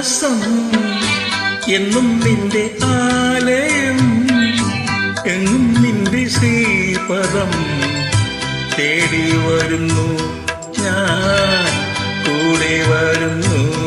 മാനസം എന്നും നിന്റെ ആലയം എന്നും നിന്റെ ശ്രീപദം തേടി വരുന്നു ഞാൻ കൂടെ വരുന്നു.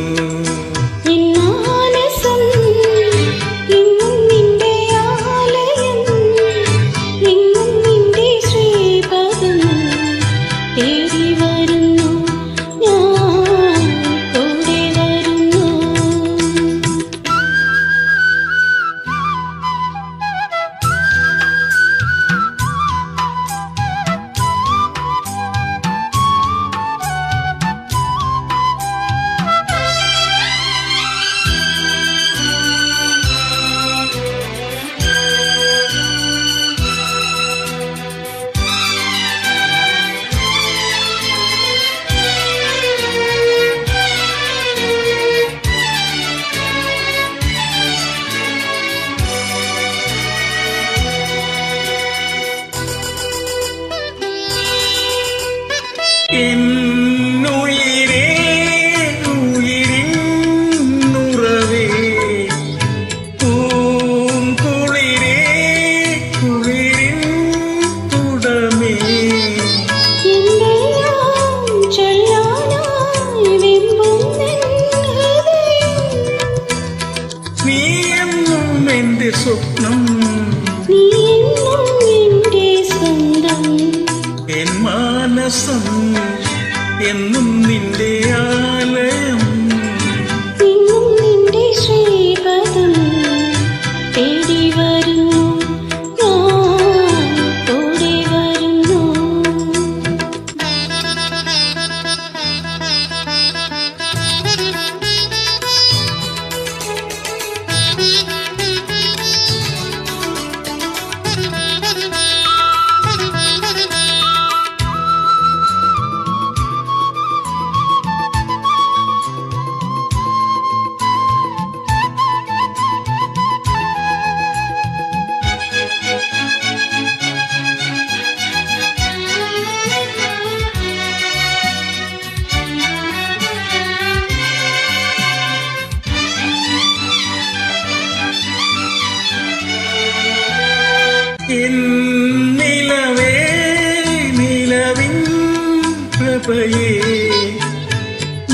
എന്നും നിന്റെ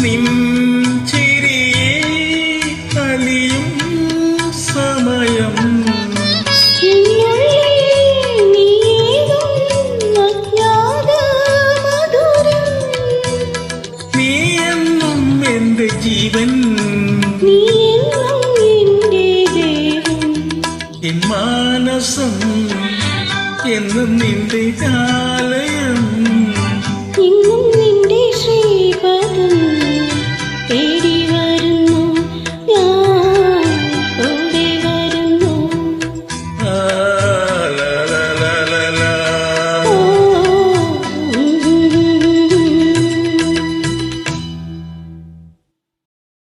നിൻ ചിരിയേ അലിയും സമയം. നീ എന്നും എന്റെ ജീവൻ. മാനസം എന്നും നിന്റെ